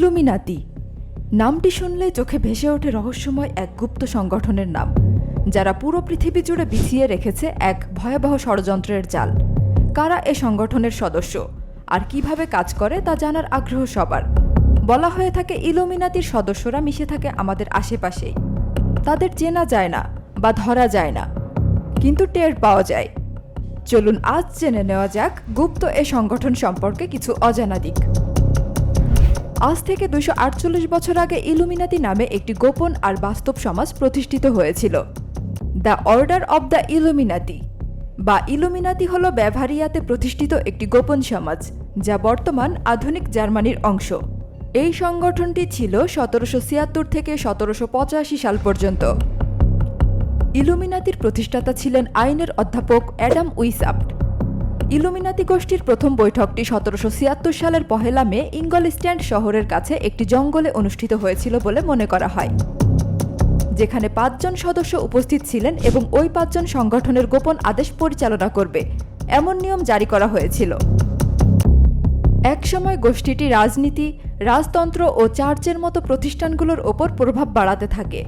Illuminati. নামটি শুনলে চোখে ভেসে ওঠে রহস্যময় এক গুপ্ত সংগঠনের নাম, যারা পুরো পৃথিবী জুড়ে বিছিয়ে রেখেছে এক ভয়াবহ ষড়যন্ত্রের জাল কারা এ সংগঠনের সদস্য? আর কীভাবে কাজ করে তা জানার আগ্রহ সবার। বলা হয়ে থাকে ইলুমিনাতির সদস্যরা মিশে থাকে আমাদের আশেপাশেই তাদের চেনা যায় না বা ধরা যায় না, কিন্তু টের পাওয়া যায়। চলুন আজ জেনে নেওয়া যাক গুপ্ত এ সংগঠন সম্পর্কে কিছু অজানা দিক। আজ থেকে দুশো বছর আগে ইলুমিনাতি নামে একটি গোপন আর বাস্তব সমাজ প্রতিষ্ঠিত হয়েছিল। The order of the Illuminati. বা ইলুমিনাতি হল ব্যাভারিয়াতে প্রতিষ্ঠিত একটি গোপন সমাজ, যা বর্তমান আধুনিক জার্মানির অংশ। এই সংগঠনটি ছিল সতেরোশো ছিয়াত্তর থেকে সতেরোশো পঁচাশি সাল পর্যন্ত। ইলুমিনাতির প্রতিষ্ঠাতা ছিলেন আইনের অধ্যাপক অ্যাডাম উইসাপ্ট ইলুমিনাতি গোষ্ঠীর প্রথম বৈঠকটি সতেরোশো ছিয়াত্তর সালের পহেলা মে ইঙ্গলস্ট্যান্ড শহরের কাছে একটি জঙ্গলে অনুষ্ঠিত হয়েছিল বলে মনে করা হয়। যেখানে পাঁচজন সদস্য উপস্থিত ছিলেন এবং ওই পাঁচজন সংগঠনের গোপন আদেশ পরিচালনা করবে, এমন নিয়ম জারি করা হয়েছিল। একসময় গোষ্ঠীটি রাজনীতি, রাজতন্ত্র ও চার্চের মতো প্রতিষ্ঠানগুলোর ওপর প্রভাব বাড়াতে থাকে।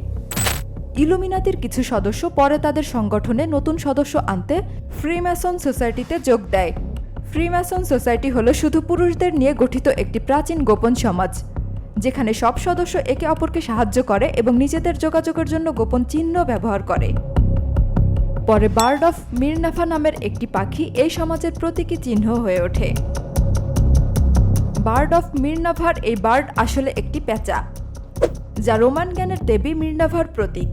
ইলুমিনাতির কিছু সদস্য পরে তাদের সংগঠনে নতুন সদস্য আনতে ফ্রিম্যাসন সোসাইটিতে যোগ দেয়। ফ্রিম্যাসন সোসাইটি হল শুধু পুরুষদের নিয়ে গঠিত একটি প্রাচীন গোপন সমাজ, যেখানে সব সদস্য একে অপরকে সাহায্য করে এবং নিজেদের যোগাযোগের জন্য গোপন চিহ্ন ব্যবহার করে। পরে বার্ড অফ মিরনাফা নামের একটি পাখি এই সমাজের প্রতীকী চিহ্ন হয়ে ওঠে। বার্ড অফ মির্নাভার এই বার্ড আসলে একটি পেঁচা যা রোমান জ্ঞানের দেবী মির্নাভার প্রতীক।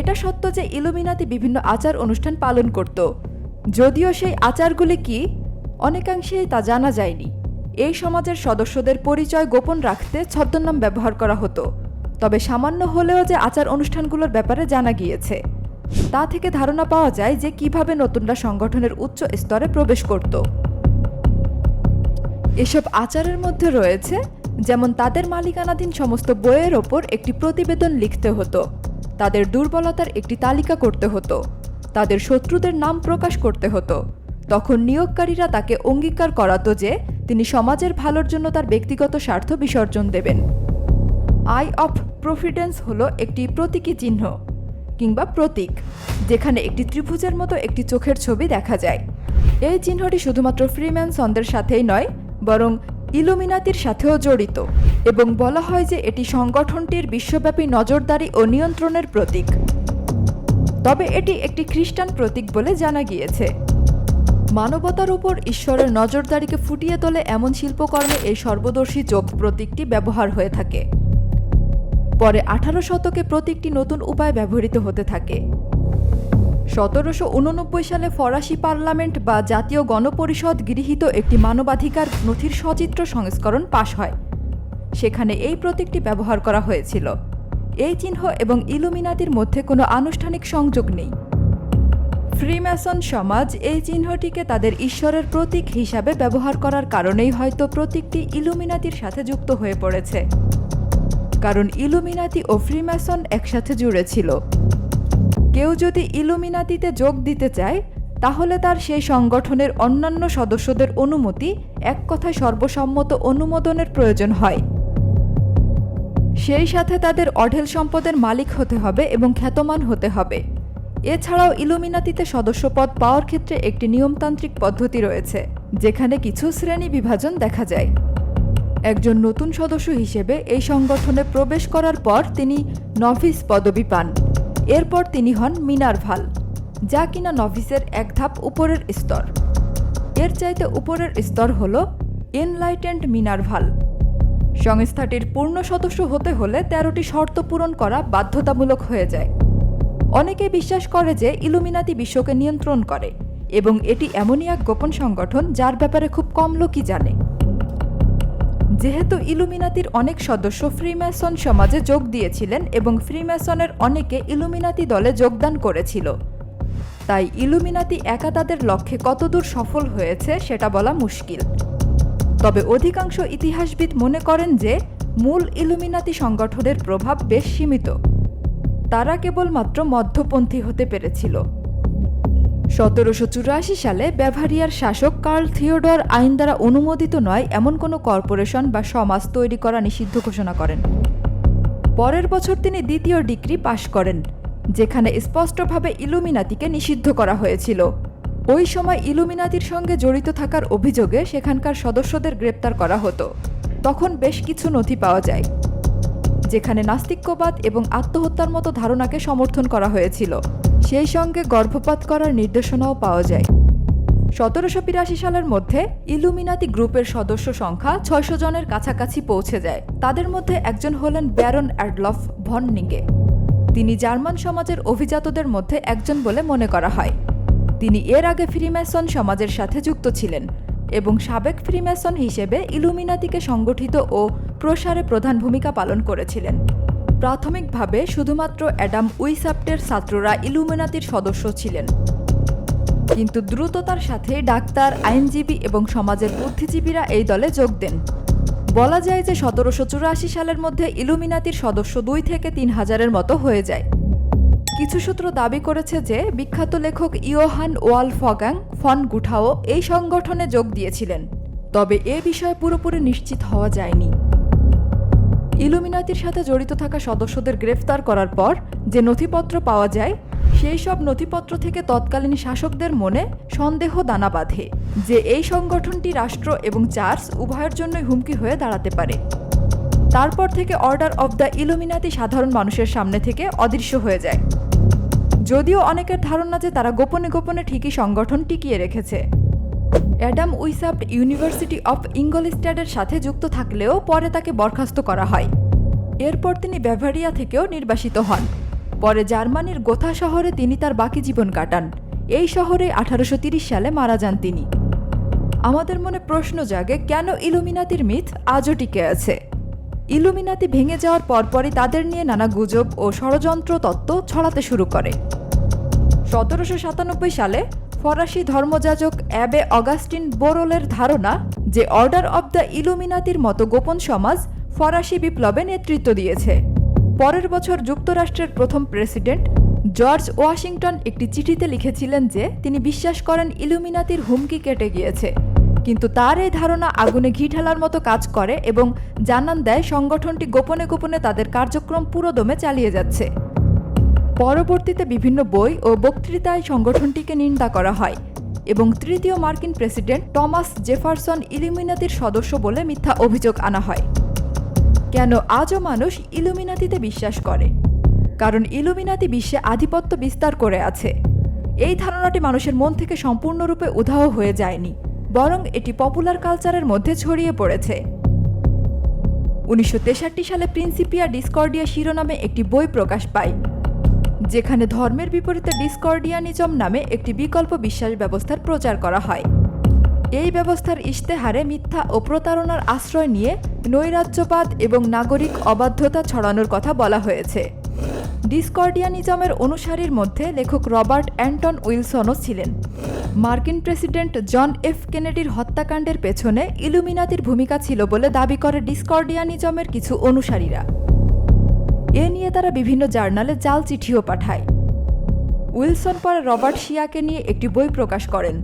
এটা সত্য যে ইলুমিনাতি বিভিন্ন আচার অনুষ্ঠান পালন করত। যদিও সেই আচারগুলি কি, অনেকাংশেই তা জানা যায়নি। এই সমাজের সদস্যদের পরিচয় গোপন রাখতে ছদ্মনাম ব্যবহার করা হতো। তবে সামান্য হলেও যে আচার অনুষ্ঠানগুলোর ব্যাপারে জানা গিয়েছে, তা থেকে ধারণা পাওয়া যায় যে কীভাবে নতুনরা সংগঠনের উচ্চ স্তরে প্রবেশ করত। এসব আচারের মধ্যে রয়েছে, যেমন তাদের মালিকানাধীন সমস্ত বইয়ের ওপর একটি প্রতিবেদন লিখতে হতো। তাদের দুর্বলতার একটি তালিকা করতে হতো। তাদের শত্রুদের নাম প্রকাশ করতে হতো। তখন নিয়োগকারীরা তাকে অঙ্গীকার করাতো যে, তিনি সমাজের ভালোর জন্য তার ব্যক্তিগত স্বার্থ বিসর্জন দেবেন। আই অফ প্রফিডেন্স হল একটি প্রতীকী চিহ্ন কিংবা প্রতীক, যেখানে একটি ত্রিভুজের মতো একটি চোখের ছবি দেখা যায়। এই চিহ্নটি শুধুমাত্র ফ্রিম্যানসনদের সাথেই নয়, বরং ইলুমিনাতির সাথেও জড়িত। এবং বলা হয় যে এটি সংগঠনটির বিশ্বব্যাপী নজরদারি ও নিয়ন্ত্রণের প্রতীক। তবে এটি একটি খ্রিস্টান প্রতীক বলে জানা গিয়েছে। মানবতার উপর ঈশ্বরের নজরদারিকে ফুটিয়ে তোলে এমন শিল্পকর্মে এই সর্বদর্শী চোখ প্রতীকটি ব্যবহার হয়ে থাকে। পরে আঠারো শতকে প্রতীকটি নতুন উপায় ব্যবহৃত হতে থাকে। সতেরোশো উননব্বই সালে ফরাসি পার্লামেন্ট বা জাতীয় গণপরিষদ গৃহীত একটি মানবাধিকার নথির সচিত্র সংস্করণ পাশ হয়। সেখানে এই প্রতীকটি ব্যবহার করা হয়েছিল। এই চিহ্ন এবং ইলুমিনাতির মধ্যে কোনো আনুষ্ঠানিক সংযোগ নেই। ফ্রিম্যাসন সমাজ এই চিহ্নটিকে তাদের ঈশ্বরের প্রতীক হিসাবে ব্যবহার করার কারণেই হয়তো প্রতীকটি ইলুমিনাতির সাথে যুক্ত হয়ে পড়েছে। কারণ ইলুমিনাতি ও ফ্রিম্যাসন একসাথে জুড়ে ছিল। কেউ যদি ইলুমিনাতিতে যোগ দিতে চায়, তাহলে তার সেই সংগঠনের অন্যান্য সদস্যদের অনুমতি এক কথায় সর্বসম্মত অনুমোদনের প্রয়োজন হয়। সেই সাথে তাদের অঢেল সম্পদের মালিক হতে হবে এবং খ্যাতমান হতে হবে। এছাড়াও ইলুমিনাতিতে সদস্যপদ পাওয়ার ক্ষেত্রে একটি নিয়মতান্ত্রিক পদ্ধতি রয়েছে, যেখানে কিছু শ্রেণি বিভাজন দেখা যায়। একজন নতুন সদস্য হিসেবে এই সংগঠনে প্রবেশ করার পর তিনি নভিস পদবি পান। এরপর তিনি হন মিনারভাল, যা কিনা নভিসের এক ধাপ উপরের স্তর। এর চাইতে উপরের স্তর হল এনলাইটেন্ড মিনারভাল। সংস্থাটির পূর্ণ সদস্য হতে হলে তেরোটি শর্ত পূরণ করা বাধ্যতামূলক হয়ে যায়। অনেকে বিশ্বাস করে যে ইলুমিনাতি বিশ্বকে নিয়ন্ত্রণ করে এবং এটি এমনই এক গোপন সংগঠন যার ব্যাপারে খুব কম লোকই জানে। যেহেতু ইলুমিনাতির অনেক সদস্য ফ্রিম্যাসন সমাজে যোগ দিয়েছিলেন এবং ফ্রিম্যাসনের অনেকে ইলুমিনাতি দলে যোগদান করেছিল। তাই ইলুমিনাতি একা তাদের লক্ষ্যে কতদূর সফল হয়েছে সেটা বলা মুশকিল। তবে অধিকাংশ ইতিহাসবিদ মনে করেন যে মূল ইলুমিনাতি সংগঠনের প্রভাব বেশ সীমিত। তারা কেবলমাত্র মধ্যপন্থী হতে পেরেছিল। সতেরোশো চুরাশি সালে ব্যাভারিয়ার শাসক কার্ল থিওডর আইন দ্বারা অনুমোদিত নয় এমন কোনো কর্পোরেশন বা সমাজ তৈরি করা নিষিদ্ধ ঘোষণা করেন। পরের বছর তিনি দ্বিতীয় ডিগ্রি পাশ করেন, যেখানে স্পষ্টভাবে ইলুমিনাতিকে নিষিদ্ধ করা হয়েছিল। ওই সময় ইলুমিনাতির সঙ্গে জড়িত থাকার অভিযোগে সেখানকার সদস্যদের গ্রেপ্তার করা হতো। তখন বেশ কিছু নথি পাওয়া যায়, যেখানে নাস্তিক্যবাদ এবং আত্মহত্যার মতো ধারণাকে সমর্থন করা হয়েছিল। সেই সঙ্গে গর্ভপাত করার নির্দেশনাও পাওয়া যায়। সতেরোশো বিরাশি সালের মধ্যে ইলুমিনাতি গ্রুপের সদস্য সংখ্যা ছয়শো জনের কাছাকাছি পৌঁছে যায়। তাদের মধ্যে একজন হলেন ব্যারন অ্যাডলফ ভন নিগে তিনি জার্মান সমাজের অভিজাতদের মধ্যে একজন বলে মনে করা হয়। তিনি এর আগে ফ্রিম্যাসন সমাজের সাথে যুক্ত ছিলেন এবং সাবেক ফ্রিম্যাসন হিসেবে ইলুমিনাতিকে সংগঠিত ও প্রসারে প্রধান ভূমিকা পালন করেছিলেন। প্রাথমিকভাবে শুধুমাত্র অ্যাডাম উইসাপ্টের ছাত্ররা ইলুমিনাতির সদস্য ছিলেন। কিন্তু দ্রুততার সাথে ডাক্তার, আইনজীবী এবং সমাজের বুদ্ধিজীবীরা এই দলে যোগ দেন। বলা যায় যে সতেরোশো চুরাশি সালের মধ্যে ইলুমিনাতির সদস্য দুই থেকে তিন হাজারের মতো হয়ে যায়। কিছু সূত্র দাবি করেছে যে বিখ্যাত লেখক ইয়োহান ওয়াল ফগাং ফন গুঠাও এই সংগঠনে যোগ দিয়েছিলেন। তবে এ বিষয়ে পুরোপুরি নিশ্চিত হওয়া যায়নি। ইলুমিনাতির সাথে জড়িত থাকা সদস্যদের গ্রেফতার করার পর যে নথিপত্র পাওয়া যায়, সেই সব নথিপত্র থেকে তৎকালীন শাসকদের মনে সন্দেহ দানা বাঁধে যে এই সংগঠনটি রাষ্ট্র এবং চার্চ উভয়ের জন্যই হুমকি হয়ে দাঁড়াতে পারে। তারপর থেকে অর্ডার অব দ্য ইলুমিনাতি সাধারণ মানুষের সামনে থেকে অদৃশ্য হয়ে যায়। যদিও অনেকের ধারণা যে তারা গোপনে গোপনে ঠিকই সংগঠন টিকিয়ে রেখেছে। অ্যাডাম উইসাপ্ট ইউনিভার্সিটি অফ ইঙ্গলিস্ট্যাডের সাথে যুক্ত থাকলেও পরে তাকে বরখাস্ত করা হয়। এরপর তিনি ব্যাভারিয়া থেকেও নির্বাসিত হন। পরে জার্মানির গোথা শহরে তিনি তার বাকি জীবন কাটান। এই শহরে আঠারোশো সালে মারা যান তিনি। আমাদের মনে প্রশ্ন জাগে, কেন ইলুমিনাতির মিথ আজও টিকে আছে? ইলুমিনাতি ভেঙে যাওয়ার পরপরই তাদের নিয়ে নানা গুজব ও ষড়যন্ত্র তত্ত্ব ছড়াতে শুরু করে। সতেরোশো সাতানব্বই সালে ফরাসি ধর্মযাজক অ্যাবে অগাস্টিন বোরোলের ধারণা যে অর্ডার অব দ্য ইলুমিনাতির মতো গোপন সমাজ ফরাসি বিপ্লবে নেতৃত্ব দিয়েছে। পরের বছর যুক্তরাষ্ট্রের প্রথম প্রেসিডেন্ট জর্জ ওয়াশিংটন একটি চিঠিতে লিখেছিলেন যে তিনি বিশ্বাস করেন ইলুমিনাতির হুমকি কেটে গিয়েছে। কিন্তু তার এই ধারণা আগুনে ঘি ঢালার মতো কাজ করে এবং জানান দেয় সংগঠনটি গোপনে গোপনে তাদের কার্যক্রম পুরোদমে চালিয়ে যাচ্ছে। পরবর্তীতে বিভিন্ন বই ও বক্তৃতায় সংগঠনটিকে নিন্দা করা হয় এবং তৃতীয় মার্কিন প্রেসিডেন্ট টমাস জেফারসন ইলুমিনাতির সদস্য বলে মিথ্যা অভিযোগ আনা হয়। কেন আজও মানুষ ইলুমিনাতিতে বিশ্বাস করে? কারণ ইলুমিনাতি বিশ্বে আধিপত্য বিস্তার করে আছে। এই ধারণাটি মানুষের মন থেকে সম্পূর্ণরূপে উধাও হয়ে যায়নি। বরং এটি পপুলার কালচারের মধ্যে ছড়িয়ে পড়েছে। উনিশশো তেষট্টি সালে প্রিন্সিপিয়া ডিসকর্ডিয়া শিরোনামে একটি বই প্রকাশ পায়, যেখানে ধর্মের বিপরীতে ডিসকর্ডিয়ানিজম নামে একটি বিকল্প বিশ্বাস ব্যবস্থার প্রচার করা হয়। এই ব্যবস্থার ইশতেহারে মিথ্যা ও প্রতারণার আশ্রয় নিয়ে নৈরাজ্যবাদ এবং নাগরিক অবাধ্যতা ছড়ানোর কথা বলা হয়েছে। ডিসকর্ডিয়ানিজমের অনুসারীর মধ্যে লেখক রবার্ট অ্যান্টন উইলসনও ছিলেন। মার্কিন প্রেসিডেন্ট জন এফ কেনেডির হত্যাকাণ্ডের পেছনে ইলুমিনাতির ভূমিকা ছিল বলে দাবি করে ডিসকর্ডিয়ানিজমের কিছু অনুসারীরা। এ নিয়ে তারা বিভিন্ন জার্নালে জাল চিঠিও পাঠায়। উইলসন পরে রবার্ট শিয়াকে নিয়ে একটি বই প্রকাশ করেন,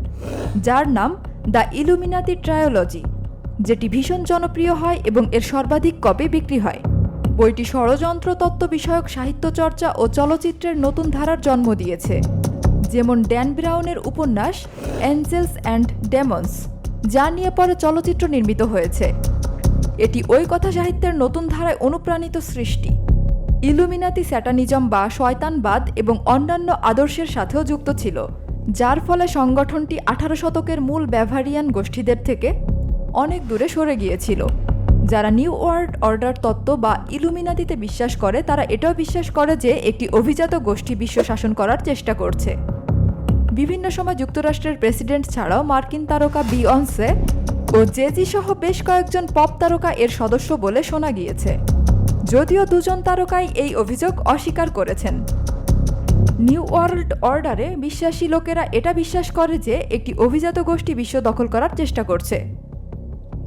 যার নাম দ্য ইলুমিনাতি ট্রায়োলজি, যেটি ভীষণ জনপ্রিয় হয় এবং এর সর্বাধিক কপি বিক্রি হয়। বইটি ষড়যন্ত্র তত্ত্ব বিষয়ক সাহিত্য চর্চা ও চলচ্চিত্রের নতুন ধারার জন্ম দিয়েছে। যেমন ড্যান ব্রাউনের উপন্যাস অ্যাঞ্জেলস অ্যান্ড ডেমন্স যা নিয়ে পরে চলচ্চিত্র নির্মিত হয়েছে। এটি ওই কথা সাহিত্যের নতুন ধারায় অনুপ্রাণিত সৃষ্টি। ইলুমিনাতি স্যাটানিজম বা শয়তানবাদ এবং অন্যান্য আদর্শের সাথেও যুক্ত ছিল, যার ফলে সংগঠনটি আঠারো শতকের মূল ব্যাভারিয়ান গোষ্ঠীদের থেকে অনেক দূরে সরে গিয়েছিল। যারা নিউ ওয়ার্ল্ড অর্ডার তত্ত্ব বা ইলুমিনাতিতে বিশ্বাস করে, তারা এটাও বিশ্বাস করে যে, একটি অভিজাত গোষ্ঠী বিশ্ব শাসন করার চেষ্টা করছে। বিভিন্ন সময় যুক্তরাষ্ট্রের প্রেসিডেন্ট ছাড়াও মার্কিন তারকা বিয়ন্সে ও জেজি সহ বেশ কয়েকজন পপ তারকা এর সদস্য বলে শোনা গিয়েছে। যদিও দুজন তারকাই এই অভিযোগ অস্বীকার করেছেন। নিউ ওয়ার্ল্ড অর্ডারে বিশ্বাসী লোকেরা এটা বিশ্বাস করে যে একটি অভিজাত গোষ্ঠী বিশ্ব দখল করার চেষ্টা করছে।